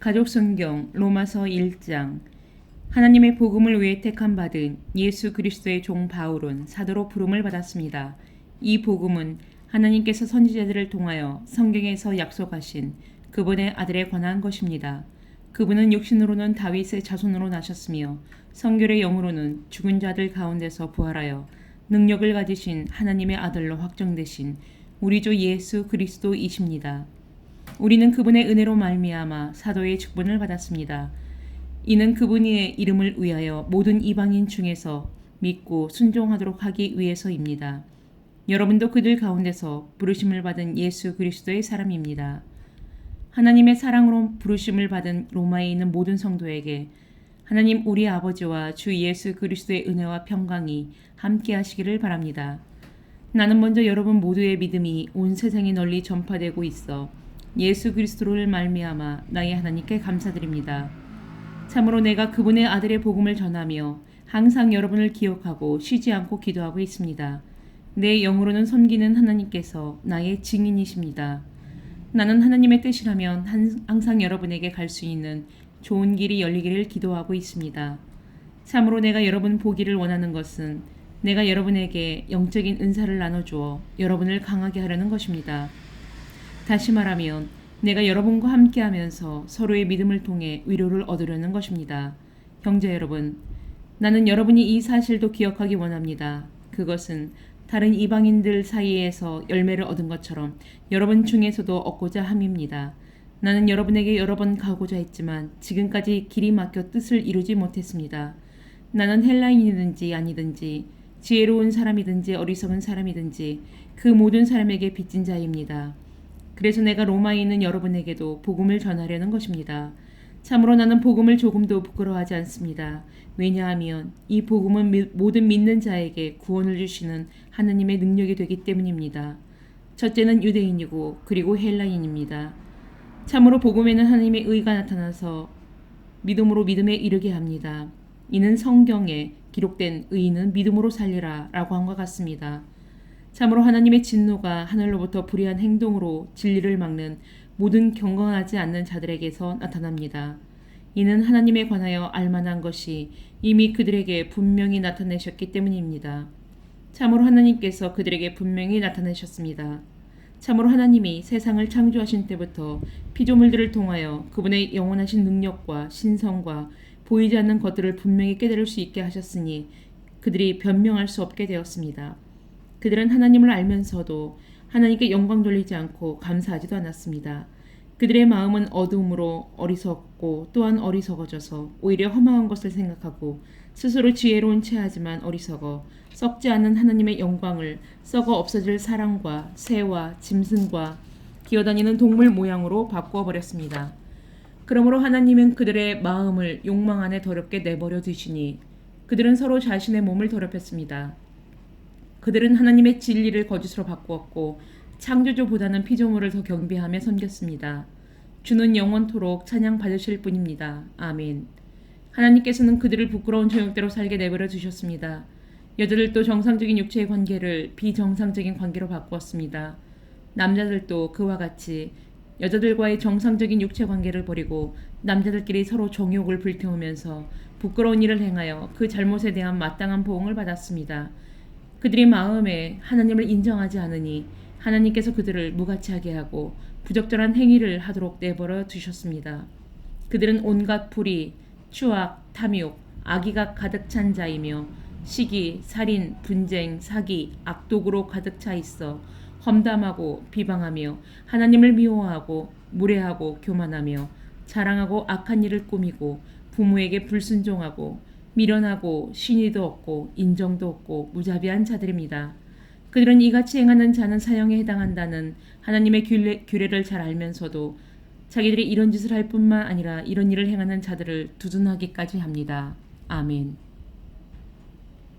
가족 성경 로마서 1장 하나님의 복음을 위해 택함 받은 예수 그리스도의 종 바울은 사도로 부름을 받았습니다. 이 복음은 하나님께서 선지자들을 통하여 성경에서 약속하신 그분의 아들에 관한 것입니다. 그분은 육신으로는 다윗의 자손으로 나셨으며 성결의 영으로는 죽은 자들 가운데서 부활하여 능력을 가지신 하나님의 아들로 확정되신 우리 주 예수 그리스도이십니다. 우리는 그분의 은혜로 말미암아 사도의 직분을 받았습니다. 이는 그분의 이름을 위하여 모든 이방인 중에서 믿고 순종하도록 하기 위해서입니다. 여러분도 그들 가운데서 부르심을 받은 예수 그리스도의 사람입니다. 하나님의 사랑으로 부르심을 받은 로마에 있는 모든 성도에게 하나님 우리 아버지와 주 예수 그리스도의 은혜와 평강이 함께 하시기를 바랍니다. 나는 먼저 여러분 모두의 믿음이 온 세상에 널리 전파되고 있어 예수 그리스도를 말미암아 나의 하나님께 감사드립니다. 참으로 내가 그분의 아들의 복음을 전하며 항상 여러분을 기억하고 쉬지 않고 기도하고 있습니다. 내 영으로는 섬기는 하나님께서 나의 증인이십니다. 나는 하나님의 뜻이라면 항상 여러분에게 갈 수 있는 좋은 길이 열리기를 기도하고 있습니다. 참으로 내가 여러분 보기를 원하는 것은 내가 여러분에게 영적인 은사를 나눠주어 여러분을 강하게 하려는 것입니다. 다시 말하면 내가 여러분과 함께 하면서 서로의 믿음을 통해 위로를 얻으려는 것입니다. 형제 여러분, 나는 여러분이 이 사실도 기억하기 원합니다. 그것은 다른 이방인들 사이에서 열매를 얻은 것처럼 여러분 중에서도 얻고자 함입니다. 나는 여러분에게 여러 번 가고자 했지만 지금까지 길이 막혀 뜻을 이루지 못했습니다. 나는 헬라인이든지 아니든지 지혜로운 사람이든지 어리석은 사람이든지 그 모든 사람에게 빚진 자입니다. 그래서 내가 로마에 있는 여러분에게도 복음을 전하려는 것입니다. 참으로 나는 복음을 조금도 부끄러워하지 않습니다. 왜냐하면 이 복음은 모든 믿는 자에게 구원을 주시는 하나님의 능력이 되기 때문입니다. 첫째는 유대인이고 그리고 헬라인입니다. 참으로 복음에는 하나님의 의가 나타나서 믿음으로 믿음에 이르게 합니다. 이는 성경에 기록된 의인은 믿음으로 살리라 라고 한 것 같습니다. 참으로 하나님의 진노가 하늘로부터 불의한 행동으로 진리를 막는 모든 경건하지 않는 자들에게서 나타납니다. 이는 하나님에 관하여 알만한 것이 이미 그들에게 분명히 나타내셨기 때문입니다. 참으로 하나님께서 그들에게 분명히 나타내셨습니다. 참으로 하나님이 세상을 창조하신 때부터 피조물들을 통하여 그분의 영원하신 능력과 신성과 보이지 않는 것들을 분명히 깨달을 수 있게 하셨으니 그들이 변명할 수 없게 되었습니다. 그들은 하나님을 알면서도 하나님께 영광 돌리지 않고 감사하지도 않았습니다. 그들의 마음은 어두움으로 어리석고 또한 어리석어져서 오히려 허망한 것을 생각하고 스스로 지혜로운 체하지만 어리석어 썩지 않는 하나님의 영광을 썩어 없어질 사랑과 새와 짐승과 기어다니는 동물 모양으로 바꾸어 버렸습니다. 그러므로 하나님은 그들의 마음을 욕망 안에 더럽게 내버려 두시니 그들은 서로 자신의 몸을 더럽혔습니다. 그들은 하나님의 진리를 거짓으로 바꾸었고 창조주보다는 피조물을 더 경배하며 섬겼습니다. 주는 영원토록 찬양 받으실 분입니다. 아멘. 하나님께서는 그들을 부끄러운 저형대로 살게 내버려 두셨습니다. 여자들도 정상적인 육체의 관계를 비정상적인 관계로 바꾸었습니다. 남자들도 그와 같이 여자들과의 정상적인 육체 관계를 버리고 남자들끼리 서로 정욕을 불태우면서 부끄러운 일을 행하여 그 잘못에 대한 마땅한 보응을 받았습니다. 그들이 마음에 하나님을 인정하지 않으니 하나님께서 그들을 무가치하게 하고 부적절한 행위를 하도록 내버려 두셨습니다. 그들은 온갖 불의, 추악, 탐욕, 악의가 가득 찬 자이며 시기, 살인, 분쟁, 사기, 악독으로 가득 차 있어 험담하고 비방하며 하나님을 미워하고 무례하고 교만하며 자랑하고 악한 일을 꾸미고 부모에게 불순종하고 미련하고 신의도 없고 인정도 없고 무자비한 자들입니다. 그들은 이같이 행하는 자는 사형에 해당한다는 하나님의 규례, 규례를 잘 알면서도 자기들이 이런 짓을 할 뿐만 아니라 이런 일을 행하는 자들을 두둔하기까지 합니다. 아멘.